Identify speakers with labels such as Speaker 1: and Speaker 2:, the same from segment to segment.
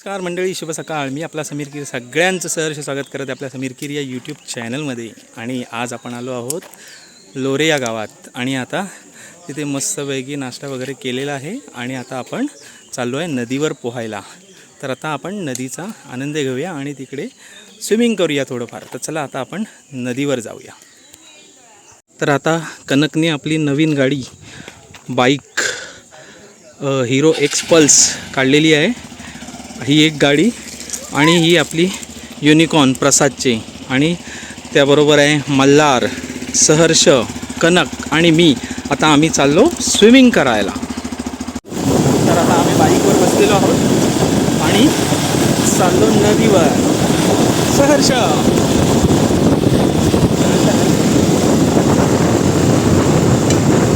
Speaker 1: नमस्कार मंडळी शुभ सकाळ. मी आपला समीर किर. सगळ्यांचं सहर्ष स्वागत करत आहे आपल्या समीर किर या यूट्यूब चॅनलमध्ये आणि आज आपण आलो आहोत लोरे या गावात. आणि आता तिथे मस्तपैकी नाश्ता वगैरे केलेला आहे. आणि आता आपण चाललो आहे नदीवर पोहायला. तर आता आपण नदीचा आनंद घेऊया आणि तिकडे स्विमिंग करूया थोडंफार. तर चला आता आपण नदीवर जाऊया. तर आता कनकने आपली नवीन गाडी बाईक हिरो एक्स पल्स काढलेली आहे. ही एक गाडी आणि ही आपली युनिकॉर्न प्रसादची. आणि त्याबरोबर आहे मल्हार सहर्ष कनक आणि मी. आता आम्ही चाललो स्विमिंग करायला. तर आता आम्ही बाईकवर बसलेलो आहोत आणि चाललो नदीवर. सहर्ष!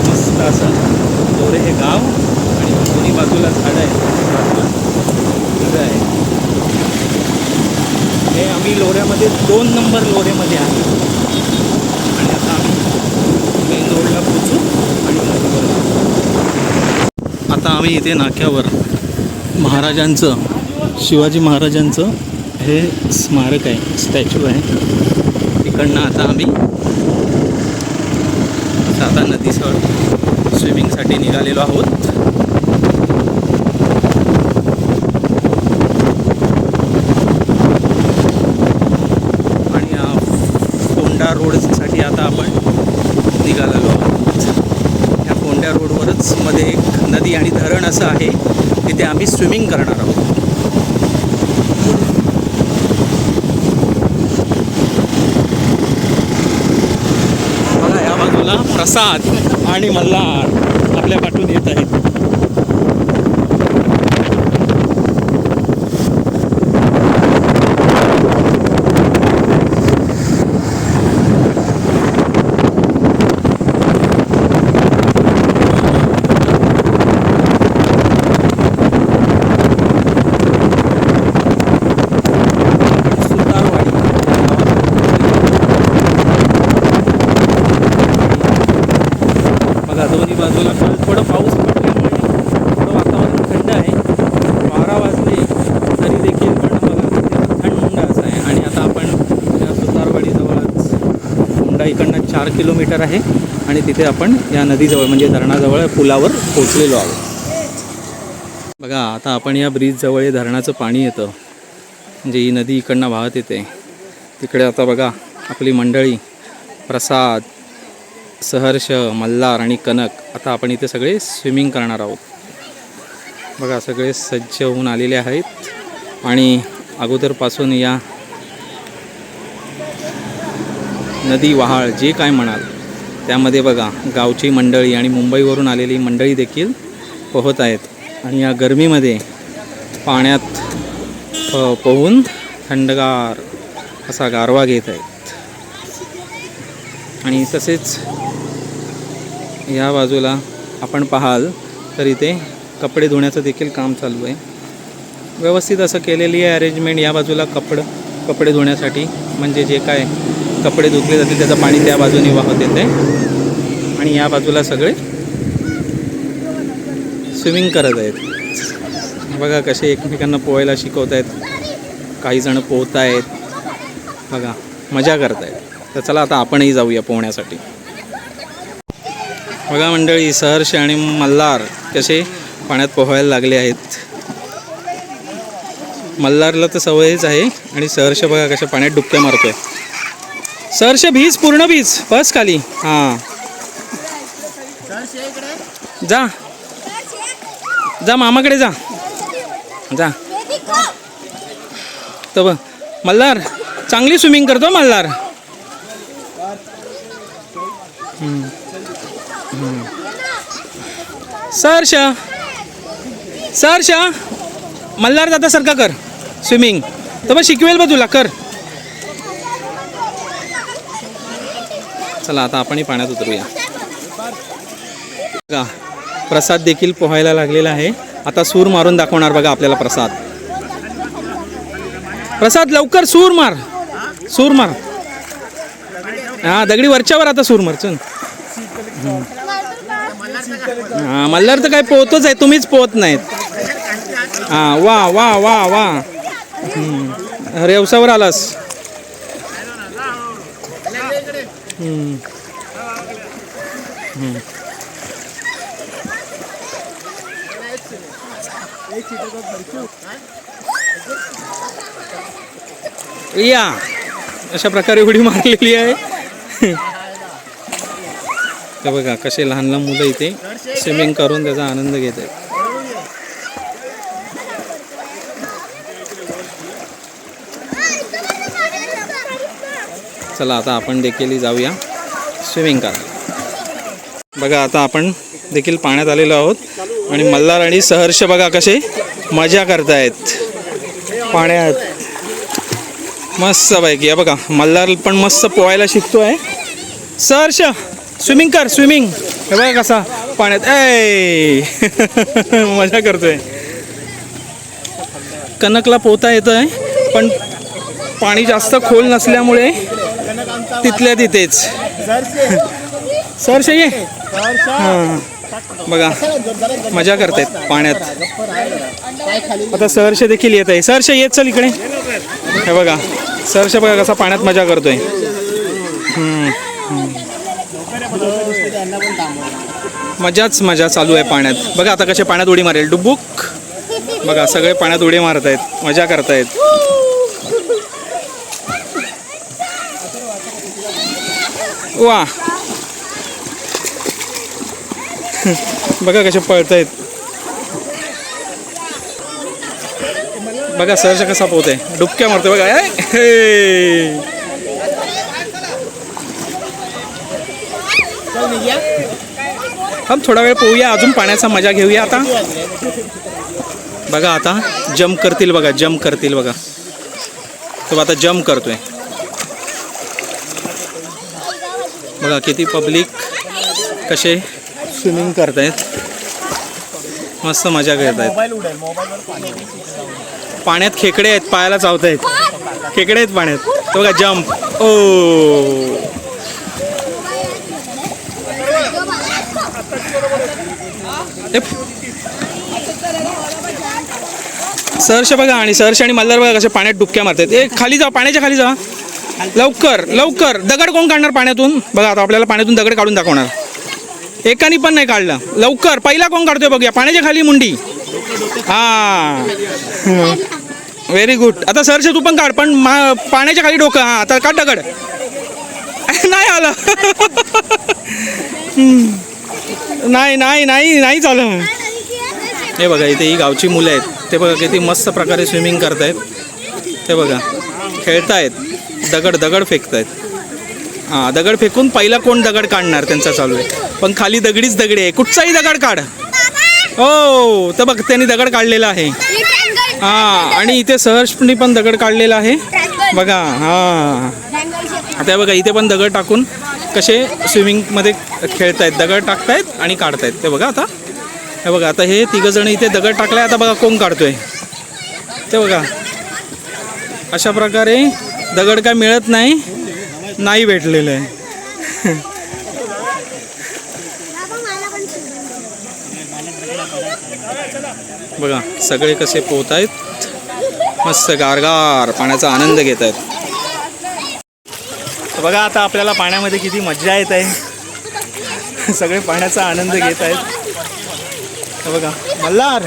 Speaker 1: मस्त असं दोरे हे गाव आणि दोन्ही बाजूला झाड आहे बाजूला नदी आहे आहे. आम्ही लोऱ्यामध्ये दोन नंबर लोऱ्यामध्ये आहे. आणि आता आम्ही मेन रोडला पोचू आणि आता आम्ही इथे नाक्यावर महाराजांचं शिवाजी महाराजांचं हे स्मारक आहे स्टॅच्यू आहे. इकडनं आता आम्ही आता नदीसह स्विमिंगसाठी निघालेलो आहोत. रोडसाठी आता आपण निघालेलो आहोत. या कोंड्या रोडवरच मध्ये एक नदी आणि धरण असं आहे. तिथे आम्ही स्विमिंग करणार आहोत. बघा या बाजूला प्रसाद आणि मल्हार आपल्या पाठून येत आहेत बघा दोन्ही बाजूला काल थोडं पाऊस पडल्यामुळे थोडं वातावरण थंड आहे बारा वाजले तरी देखील पण बघा तिथे थंड असं आहे आणि आता आपण या सुतारवाडीजवळच हुंडा इकडनं चार किलोमीटर आहे आणि तिथे आपण या नदीजवळ म्हणजे धरणाजवळ पुलावर पोचलेलो आहोत. बघा आता आपण या ब्रिजजवळ हे धरणाचं पाणी येतं. म्हणजे ही नदी इकडनं वाहत येते. तिकडे आता बघा आपली मंडळी प्रसाद सहर्ष मल्हार आणि कनक आता आपण इथे सगळे स्विमिंग करणार आहोत. बघा सगळे सज्ज होऊन आलेले आहेत. आणि अगोदरपासून या नदी वहाळ जे काय म्हणाल त्यामध्ये बघा गावची मंडळी आणि मुंबईवरून आलेली मंडळी देखील पोहत आहेत. आणि या गरमीमध्ये पाण्यात पोहून थंडगार असा गारवा घेत आहेत. आणि तसेच या बाजूला आपण पाहाल तर इथे कपडे धुण्याचं देखील काम चालू आहे. व्यवस्थित असं केलेली आहे अरेंजमेंट या बाजूला कपडं कपडे धुण्यासाठी. म्हणजे जे काय कपडे धुतले जातील त्याचं पाणी त्या बाजूने वाहत येते आणि या बाजूला सगळे स्विमिंग करत आहेत. बघा कसे एकमेकांना पोहायला शिकवत आहेत काही जण पोहत आहेत बघा मजा करत आहेत तर चला आता आपणही जाऊया पोहण्यासाठी. बघा मंडळी सहर्ष आणि मल्हार कसे पाण्यात पोहायला लागले आहेत. मल्हारला तर सवयच आहे आणि सहर्ष बघा कशा पाण्यात डुबक्या मारतोय. सहर्ष भीज पूर्ण भीज बस खाली. हां. जा. जा मामाकडे जा. जा. तर बघ मल्हार चांगली स्विमिंग करतो मल्हार. सरश. सरश सहर्ष सहर्ष मल्हार दादासारखा कर स्विमिंग तर मग शिकवेल बा तुला कर. चला आता आपणही पाण्यात उतरूया. बघा प्रसाद देखील पोहायला लागलेला आहे. आता सूर मारून दाखवणार बघा आपल्याला प्रसाद. प्रसाद लवकर सूर मार. सूर मार. हा दगडी वरच्यावर आता सूर मार चल. हा मल्हार तर काय पोहतच आहे तुम्हीच पोहत नाहीत. हां वा वा वा वा. अरे रेवसावर आलास. या. अशा प्रकारे उडी मारलेली आहे. बघा कसे लहान लहान मुलं इथे स्विमिंग करून त्याचा आनंद घेत आहेत चला आता आपण देखील जाऊया स्विमिंग करा बघा आता आपण देखील पाण्यात आलेलो आहोत. आणि मल्हार आणि सहर्ष बघा कसे मजा करतायत. पाण्यात. मस्त पैकी या बघा मल्हार पण मस्त पोहायला शिकतोय. सहर्ष स्विमिंग कर स्विमिंग हे बघा कसा पाण्यात. ऐ मजा करतोय. कनकला पोहता येतं आहे पण पाणी जास्त खोल नसल्यामुळे तिथल्या तिथेच. सरश ये. हां. बघा मजा करतायत पाण्यात. आता सरशे देखील येत आहे. सहर्ष येत चल इकडे. हे बघा सहर्ष बघा कसा पाण्यात मजा करतोय. मजाच मजा चालू आहे पाण्यात. बघा आता कसे पाण्यात उडी मारेल. डुबुक. बघा सगळे पाण्यात उडी मारत आहेत मजा करतायत. वा. बघा कसे पळतायत. बघा सहर्ष कसा पोहते डुबक्या मारते बघा. हे. थांब थोडा वेळ पोहूया. अजून पाण्याचा मजा घेऊया आता. बघा आता जम्प करतील बघा जम्प करतील बघा. तो आता जम्प करतोय. बघा किती पब्लिक कसे स्विमिंग करतायत. मस्त मजा करत आहेत पाण्यात खेकडे आहेत पायाला चावत आहेत खेकडे आहेत पाण्यात. तो बघा जम्प ओ. सहर्ष बघा आणि सहर्ष आणि मल्हार बघा कसे पाण्यात डुबक्या मारतात ए खाली जा पाण्याच्या खाली जा. लवकर लवकर. दगड कोण काढणार पाण्यातून? बघा आता आपल्याला पाण्यातून दगड काढून दाखवणार. एकानी पण नाही काढलं. लवकर. पहिला कोण काढतोय बघूया. पाण्याच्या खाली मुंडी. हा. व्हेरी गुड आता सरचे तू पण काढ पण पाण्याच्या खाली डोकं. हा आता काढ दगड. नाही आलं. नाही नाही नाही नाही चालं हे बघा इथे ही गावची मुलं आहेत. ते बघा किती मस्त प्रकारे स्विमिंग करतायत. ते बघा. खेळतायत. दगड दगड फेकतायत. हां दगड फेकून पहिला कोण दगड काढणार त्यांचा चालू आहे? पण खाली दगडीच दगडी आहे. कुठचाही दगड काढ. हो तर बघ त्यांनी दगड काढलेला आहे. हां आणि इथे सहर्षनी पण दगड काढलेला आहे. बघा हां. आता हे बघा इथे पण दगड टाकून कसे स्विमिंगमध्ये खेळतायत. दगड टाकतायत आणि काढतायत. ते बघा आता. हे बघा आता हे तिघंजण इथे दगड टाकलाय. आता बघा कोण काढतोय. ते बघा. अशा प्रकारे दगड काय मिळत नाही नाही भेटलेलं. आहे बघा सगळे कसे पोहत आहेत. मस्त गारगार पाण्याचा आनंद घेत आहेत. बघा आता आपल्याला पाण्यामध्ये किती मज्जा येत आहे. सगळे पाण्याचा आनंद घेत आहेत. बघा मल्हार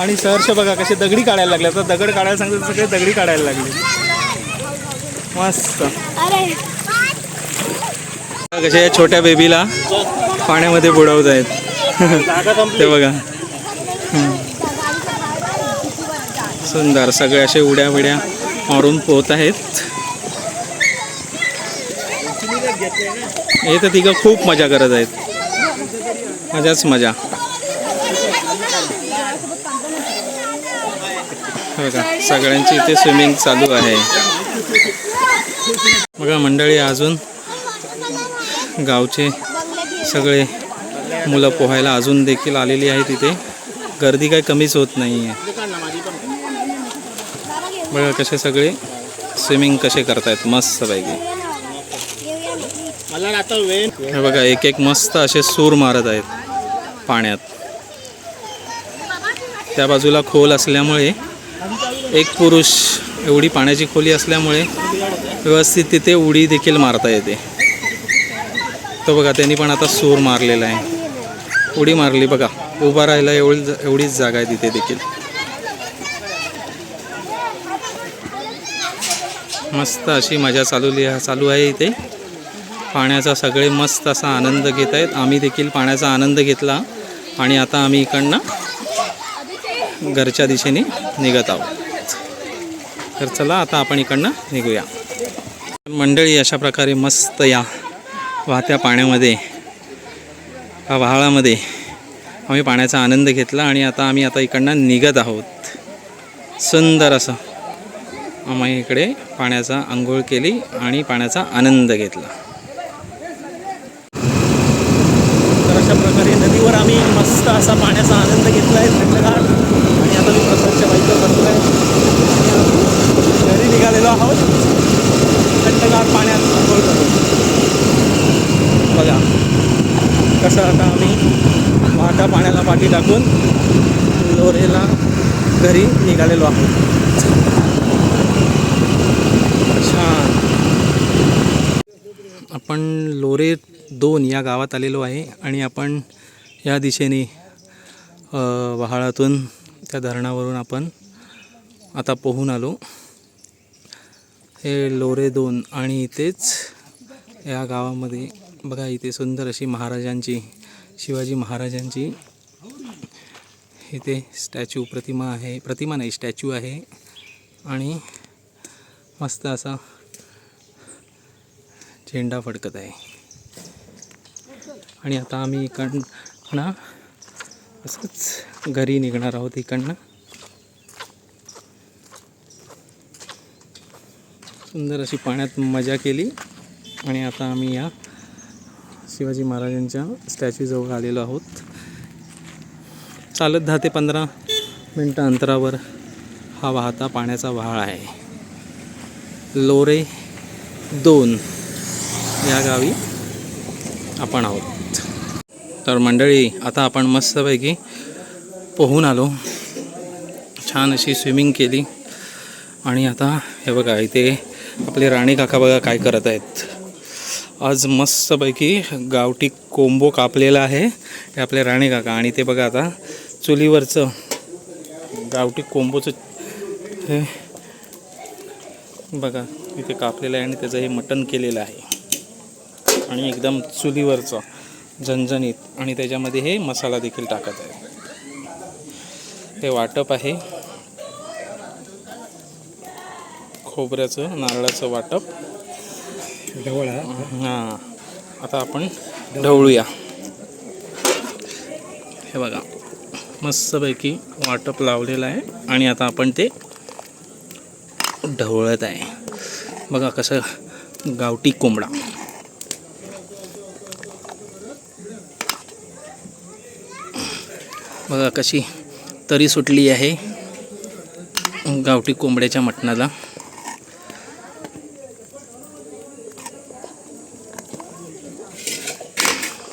Speaker 1: आणि सहर्ष बघा कसे दगडी काढायला लागले. आता दगड काढायला सांगतात सगळे दगडी काढायला लागले. मस्त. कसे या छोट्या बेबीला पाण्यामध्ये बुडवत आहेत. ते बघा. सुंदर सगळे असे उड्या बिड्या मारून पोहत आहेत. हे तर तिघं खूप मजा करत आहेत. मजाच मजा. हे बघा सगळ्यांची इथे स्विमिंग चालू आहे. बघा मंडळी अजून गावचे सगळे मुलं पोहायला अजून देखील आलेली आहे तिथे गर्दी काही कमीच होत नाही आहे बघा कसे सगळे स्विमिंग कसे करतायत मस्त पैकी हे बघा एक एक मस्त असे सूर मारत आहेत पाण्यात. त्या बाजूला खोल असल्यामुळे एक पुरुष एवढी पाण्याची खोली असल्यामुळे व्यवस्थित तिथे उडी देखील मारता येते. तर बघा त्यांनी पण आता सूर मारलेला आहे. उडी मारली बघा. उभा राहायला एवढी एवढीच जागा आहे तिथे देखील. मस्त अशी मजा चालवली चालू आहे इथे. पाण्याचा सगळे मस्त असा आनंद घेत आहेत. आम्ही देखील पाण्याचा आनंद घेतला आणि आता आम्ही इकडनं घरच्या दिशेने निघत आहोत. तर चला आता आपण इकडनं निघूया. मंडळी अशा प्रकारे मस्त या वाहत्या पाण्यामध्ये या व्हाळामध्ये आम्ही पाण्याचा आनंद घेतला आणि आता आम्ही आता इकडनं निघत आहोत. सुंदर असं आम्ही इकडे पाण्याचा आंघोळ केली आणि पाण्याचा आनंद घेतला. तर अशा प्रकारे नदीवर आम्ही मस्त असा पाण्याचा आनंद घेतला आहे थंडगार. आणि आता मी प्रसादच्या बाईकवर बसलो आहे घरी निघालेलो आहोत. थंडगार पाण्यात आंघोळ बघा कसं आता आम्ही वाहत्या पाण्याला पाठी टाकून लोरेला घरी निघालेलो आहोत. छान. आपण लोरे दोन या गावात आलेलो आहे आणि आपण या दिशेने वहाळातून त्या धरणावरून आपण आता पोहून आलो. हे लोरे दोन आणि इथेच या गावामध्ये बघा इथे सुंदर अशी महाराजांची शिवाजी महाराजांची इथे स्टॅच्यू प्रतिमा आहे. प्रतिमा नाही स्टॅच्यू आहे. आणि मस्त असा झेंडा फडकत आहे. आणि आता आम्ही इकडनं असंच घरी निघणार आहोत इकडनं. सुंदर अशी पाण्यात मजा केली. आणि आता आम्ही या शिवाजी महाराजांच्या स्टॅच्यूजवळ आलेलो आहोत. चालत दहा ते पंधरा मिनटं अंतरावर हा वाहता पाण्याचा व्हाळ आहे. लोरे दोन या गावी आपण आहोत. तर मंडळी आता आपण मस्तपैकी पोहून आलो. छान अशी स्विमिंग केली. आणि आता हे बघा इथे आपले राणी काका बघा काय करत आहेत. आज मस्तपैकी गावठी कोंबो कापलेला आहे हे आपले राणी काका आणि ते बघा आता चुलीवरचं गावठी कोंबोचं हे बघा इथे कापलेलं आहे आणि त्याचं हे मटण केलेलं आहे. आणि एकदम चुलीवरचं झणझणीत आणि त्याच्यामध्ये हे मसाला देखील टाकत आहे. हे वाटप आहे. खोबऱ्याचं नारळाचं वाटप. हां. आता आपण ढवळूया. हे बघा मस्तपैकी वाटप लावलेलं आहे आणि आता आपण ते ढवळत आहे. बघा कसं गावठी कोंबडा. बघा कशी तरी सुटली आहे गावठी कोंबड्याच्या मटणाला.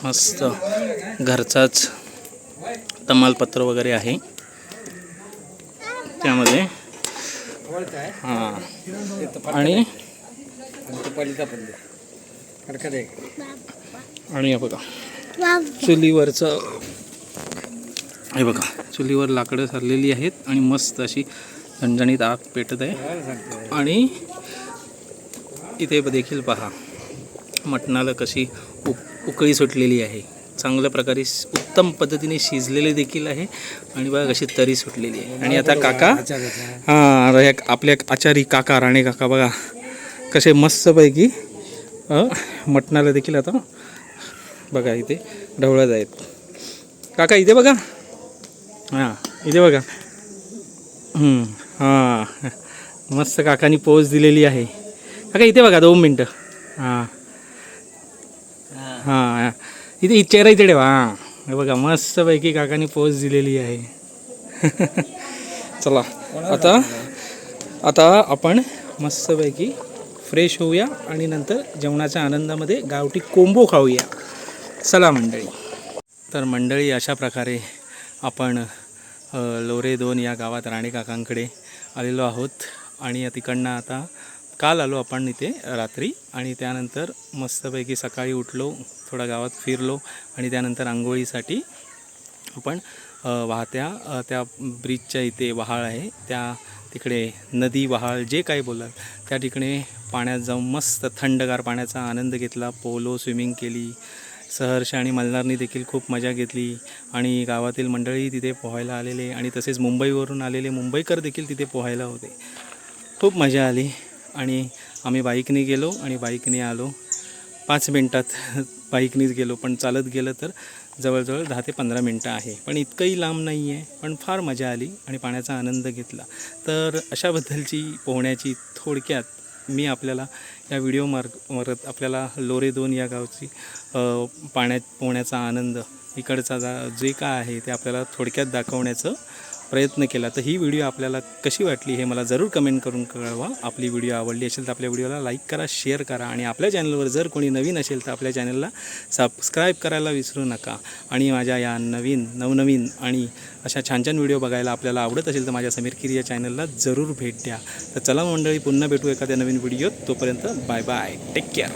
Speaker 1: मस्त घरचाच तमालपत्र वगैरे आहे. त्यामध्ये. हां. आणि? आणि हे बघा. चुलीवरचं हे बघा चुलीवर लाकडं सरलेली आहेत आणि मस्त अशी झणझणीत आग पेटत आहे. आणि इथे देखील पहा. मटणाला कशी उक उकळी सुटलेली आहे. चांगल्या प्रकारे उत्तम पद्धतीने शिजलेले देखील आहे. आणि बघा कशी तरी सुटलेली आहे. आणि आता काका हां आपल्या आचारी काका राणे काका बघा कसे मस्तपैकी मटणाला देखील आता बघा इथे ढवळत आहेत. काका इथे बघा. हां इथे बघा. हां. मस्त काकानी पोच दिलेली आहे. काका इथे बघा दोन मिनटं. हां. हां. इथे चेहरा इथे ठेवा. हां हे बघा मस्तपैकी काकानी पोज दिलेली आहे. चला आता आता आपण मस्तपैकी फ्रेश होऊया आणि नंतर जेवणाच्या आनंदामध्ये गावठी कोंबो खाऊया. चला मंडळी. तर मंडळी अशा प्रकारे आपण लोरे दोन या गावात राणे काकांकडे आलेलो आहोत. आणि तिकडनं आता काल आलो आपण इथे रात्री आणि त्यानंतर मस्तपैकी सकाळी उठलो थोडा गावात फिरलो आणि त्यानंतर आंघोळीसाठी आपण वाहत्या त्या ब्रिजच्या इथे वहाळ आहे. त्या तिकडे नदी वहाळ जे काही बोलाल त्या ठिकाणी पाण्यात जाऊन मस्त थंडगार पाण्याचा आनंद घेतला. पोलो स्विमिंग केली. सहर्ष आणि मल्हारनी देखील खूप मजा घेतली आणि गावातील मंडळी तिथे पोहायला आलेले आणि तसेच मुंबईवरून आलेले मुंबईकर देखील तिथे पोहायला होते. खूप मजा आली. आणि आम्ही बाईकने गेलो आणि बाईकने आलो. पाच मिनटात बाईकनेच गेलो पण चालत गेलं तर जवळजवळ दहा ते पंधरा मिनटं आहे. पण इतकंही लांब नाही आहे पण फार मजा आली आणि पाण्याचा आनंद घेतला. तर अशाबद्दलची पोहण्याची थोडक्यात मी आपल्याला या व्हिडिओ मार्ग मारत आपल्याला लोरे दोन या गावची पाण्यात पोहण्याचा आनंद इकडचा जा जे काय आहे ते आपल्याला थोडक्यात दाखवण्याचं प्रयत्न केला तर ही व्हिडिओ आपल्याला कशी वाटली हे मला जरूर कमेंट करून कळवा. आपली व्हिडिओ आवडली असेल तर आपल्या व्हिडिओला लाईक करा शेअर करा आणि आपल्या चॅनलवर जर कोणी नवीन असेल तर आपल्या चॅनलला सबस्क्राईब करायला विसरू नका. आणि माझ्या या नवीन नवनवीन आणि अशा छान छान व्हिडिओ बघायला आपल्याला आवडत असेल तर माझ्या समीर किरी या चॅनलला जरूर भेट द्या. तर चला मंडळी पुन्हा भेटू एखाद्या नवीन व्हिडिओत तोपर्यंत बाय बाय टेक केअर